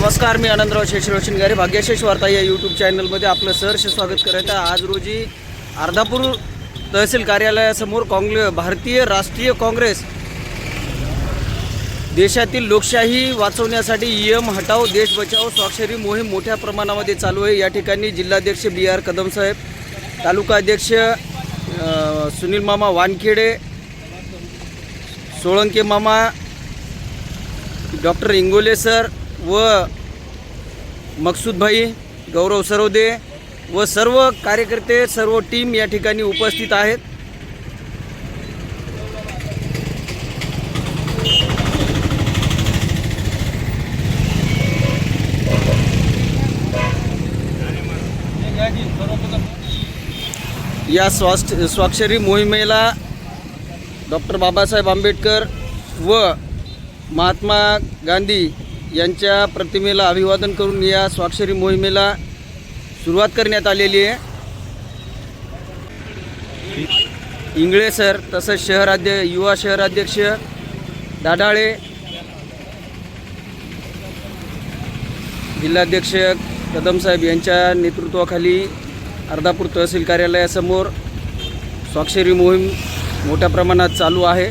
नमस्कार मी आनंदराव शेषराव शिंगारे भाग्यशेष वार्ता या यूट्यूब चॅनलमध्ये आपलं सहर्ष स्वागत करत आहे. आज रोजी अर्धापूर तहसील कार्यालयासमोर काँग्रे भारतीय राष्ट्रीय काँग्रेस देशातील लोकशाही वाचवण्यासाठी ई एम हटाव देश बचाव स्वाक्षरी मोहीम मोठ्या प्रमाणामध्ये चालू आहे. या ठिकाणी जिल्हाध्यक्ष बी आर कदमसाहेब तालुका अध्यक्ष सुनील मामा वानखेडे सोळंके मामा डॉक्टर इंगोले सर व मकसूदभाई गौरव सरोदे व सर्व कार्यकर्ते सर्व टीम या ठिकाणी उपस्थित आहेत. या स्वास् स्वाक्षरी मोहिमेला डॉक्टर बाबासाहेब आंबेडकर व महात्मा गांधी यांच्या प्रतिमेला अभिवादन करून या स्वाक्षरी मोहिमेला सुरुवात करण्यात आलेली आहे. इंगळे सर तसंच शहराध्य युवा शहराध्यक्ष दाढाळे जिल्हाध्यक्ष कदम साहेब यांच्या नेतृत्वाखाली अर्धापूर तहसील कार्यालयासमोर स्वाक्षरी मोहीम मोठ्या प्रमाणात चालू आहे.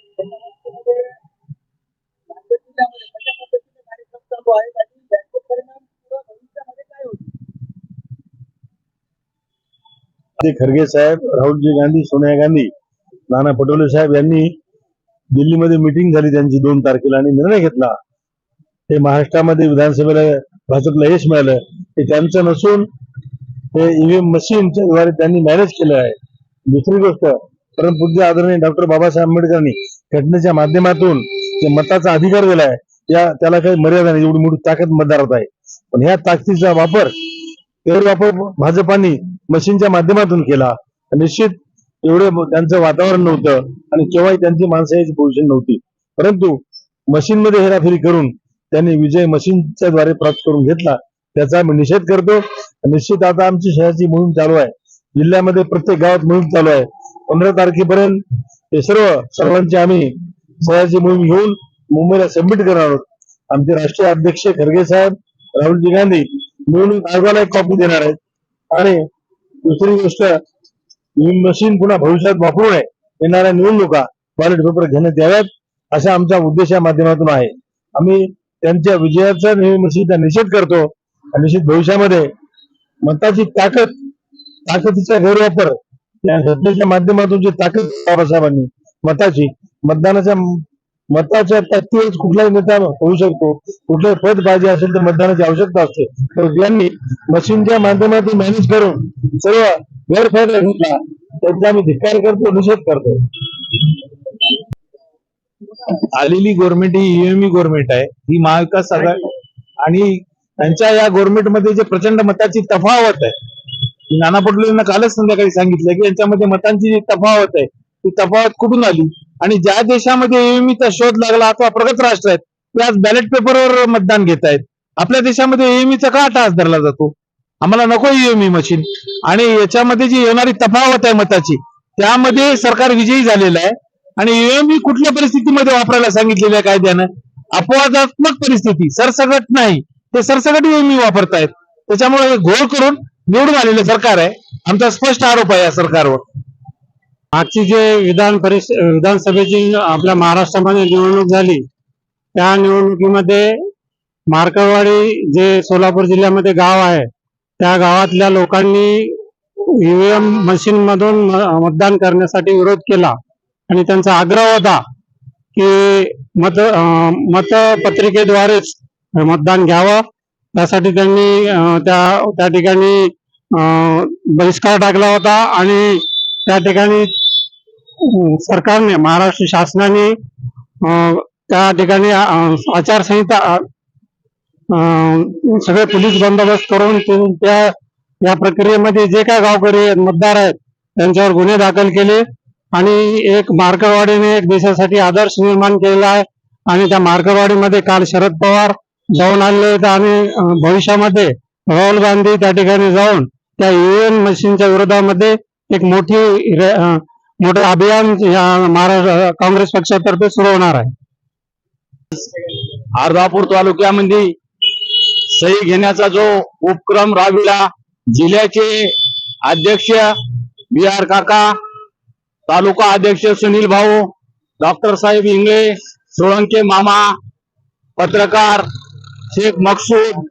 खरगे साहेब राहुलजी गांधी सोनिया गांधी नाना पटोले साहेब यांनी दिल्लीमध्ये मिटिंग झाली त्यांची दोन तारखेला आणि निर्णय घेतला. हे महाराष्ट्रामध्ये विधानसभेला भाजपला यश मिळालं. हे त्यांचं नसून हे ईव्हीएम मशीनच्या द्वारे त्यांनी मॅनेज केलं आहे. दुसरी गोष्ट परमपूज्य आदरणीय डॉक्टर बाबासाहेब आंबेडकरांनी घटनेच्या माध्यमातून जे मताचा अधिकार दिलाय त्या त्याला काही मर्यादा नाही. एवढी मोठी ताकद मतदारात आहे. पण ह्या ताकदीचा वापर गैरवापर भाजपाने मशीनच्या माध्यमातून केला. निश्चित एवढं त्यांचं वातावरण नव्हतं आणि केव्हाही त्यांची माणसं यायची पोझिशन नव्हती. परंतु मशीनमध्ये हेराफेरी करून त्यांनी विजय मशीनच्या द्वारे प्राप्त करून घेतला त्याचा मी निषेध करतो. निश्चित आता आमची शहराची मोहीम चालू आहे. जिल्ह्यामध्ये प्रत्येक गावात मोहीम चालू आहे. पंधरा तारखेपर्यंत हे सर्व सर्वांची आम्ही शहराची मोहीम घेऊन मुंबईला सबमिट करणार आहोत. आमचे राष्ट्रीय अध्यक्ष खरगे साहेब राहुलजी गांधी निवडणूक आयोगाला एक कॉपी देणार आहेत. आणि दुसरी गोष्ट ही मशीन पुन्हा भविष्यात वापरू नये येणाऱ्या निवडणुका बॅलेट पेपर घेण्यात याव्यात असा आमचा उद्देश या माध्यमातून आहे. आम्ही त्यांच्या विजयाचा मशीनचा निषेध करतो निश्चित भविष्यामध्ये मताची ताकद ताकदीचा गैरवापर या घटनेच्या माध्यमातून जी ताकद बाबासाहेबांनी मताची मतदानाच्या मताच्या ताकदीवरच कुठलाही नेता होऊ शकतो. कुठलं पद पाहिजे असेल तर मतदानाची आवश्यकता असते. तर यांनी मशीनच्या माध्यमातून मॅनेज करून सर्व गैरफायदा घेतला त्यांचा आम्ही धिक्कार करतो निषेध करतो. आलेली गव्हर्नमेंट ही ईएमई गव्हर्नमेंट आहे. ही महाविकास आघाडी आणि त्यांच्या या गव्हर्नमेंटमध्ये जे प्रचंड मताची तफावत आहे. नाना पटोले यांना कालच संध्याकाळी सांगितलं की यांच्यामध्ये मतांची जी तफावत आहे ती तफावत कुठून आली? आणि ज्या देशामध्ये एएमईचा शोध लागला अथवा प्रगत राष्ट्र आहेत ते आज बॅलेट पेपरवर मतदान घेत आहेत. आपल्या देशामध्ये एएमईचा का टास धरला जातो? आम्हाला नको ईएमई मशीन आणि याच्यामध्ये जी येणारी तफावत आहे मताची त्यामध्ये सरकार विजयी झालेलं आहे. आणि ईएमई कुठल्या परिस्थितीमध्ये वापरायला सांगितलेलं आहे कायद्यानं? अपवादात्मक परिस्थिती सरसकट नाही. ते सरसगट ईएमई वापरतायत. त्याच्यामुळे हे घोळ करून निवडून आलेलं सरकार आहे. आमचा स्पष्ट आरोप आहे या सरकारवर. मागची जे विधान परिषद विधानसभेची आपल्या महाराष्ट्रामध्ये निवडणूक झाली त्या निवडणुकीमध्ये मार्कळवाडी जे सोलापूर जिल्ह्यामध्ये गाव आहे त्या गावातल्या लोकांनी ईव्हीएम मशीन मधून म- मतदान करण्यासाठी विरोध केला आणि त्यांचा आग्रह होता की मत मतपत्रिकेद्वारेच मतदान घ्यावं. त्यासाठी त्यांनी त्या त्या ठिकाणी बहिष्कार टाकला होता आणि त्या ठिकाणी सरकारने महाराष्ट्र शासनाने त्या ठिकाणी आचारसंहिता सगळे पोलीस बंदोबस्त करून त्या या प्रक्रियेमध्ये जे काय गावकरी आहेत, मतदार आहेत त्यांच्यावर गुन्हे दाखल केले आणि एक मार्करवाडीने एक देशासाठी आदर्श निर्माण केलेला आहे आणि त्या मार्करवाडीमध्ये काल शरद पवार जाऊन आले होते आणि भविष्यामध्ये राहुल गांधी त्या ठिकाणी जाऊन त्या युएन मशीनच्या विरोधामध्ये एक मोठी मोठे मोठं अभियान या महाराष्ट्र काँग्रेस पक्षातर्फे सुरू होणार आहे. अर्धापूर तालुक्यामध्ये सही घेण्याचा जो उपक्रम राबविला जिल्ह्याचे अध्यक्ष बी आर काका तालुका अध्यक्ष सुनील भाऊ डॉक्टर साहेब इंगळे सोळंके मामा पत्रकार शेख मकसूद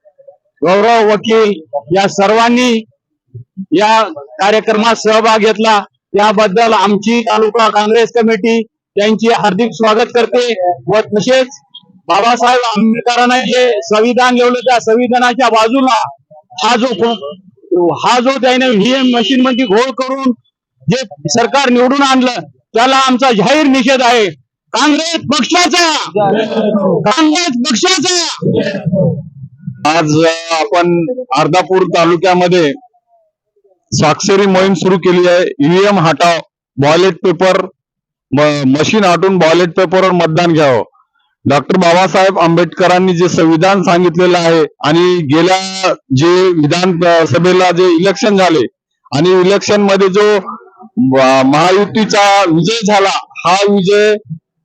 गौरव वकील या सर्वांनी या कार्यक्रमात सहभाग घेतला. त्याबद्दल आमची तालुका काँग्रेस कमिटी त्यांची हार्दिक स्वागत करते व तसेच बाबासाहेब आंबेडकरांना जे संविधान लिहिलं त्या संविधानाच्या बाजूला हा जो हा जो त्याने व्हीएम मशीन मध्ये घोळ करून जे सरकार निवडून आणलं त्याला आमचा जाहीर निषेध आहे. काँग्रेस पक्षाचा! काँग्रेस पक्षाचा! आज आपण अर्धापूर तालुक्यामध्ये स्वाक्षरी मोहीम सुरू केली आहे. ईव्हीएम हटाव बॉयलेट पेपर मशीन हटून बॉयलेट पेपरवर मतदान घ्यावं. डॉक्टर बाबासाहेब आंबेडकरांनी जे संविधान सांगितलेलं आहे आणि गेल्या जे विधान सभेला जे इलेक्शन झाले आणि इलेक्शनमध्ये जो महायुतीचा विजय झाला हा विजय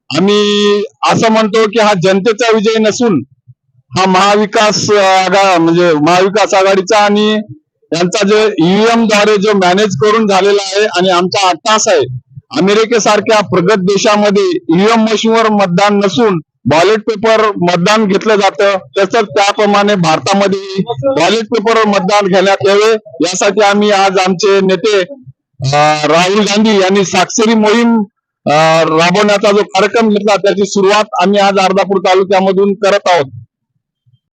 आम्ही असं म्हणतो की हा जनतेचा विजय नसून हा महाविकास आघा म्हणजे महाविकास आघाडीचा आणि यांचा जो ईव्हीएमद्वारे जो मॅनेज करून झालेला आहे आणि आमचा अट्टास आहे अमेरिकेसारख्या प्रगत देशामध्ये ईव्हीएम मशीनवर मतदान नसून बॉलेट पेपर मतदान घेतलं जातं. तसंच त्याप्रमाणे भारतामध्ये बॉलेट पेपरवर मतदान घेण्यात यावे. यासाठी आम्ही आज आमचे नेते राहुल गांधी यांनी साक्षरी मोहीम राबवण्याचा जो कार्यक्रम घेतला त्याची सुरुवात आम्ही आज अर्धापूर तालुक्यामधून करत आहोत.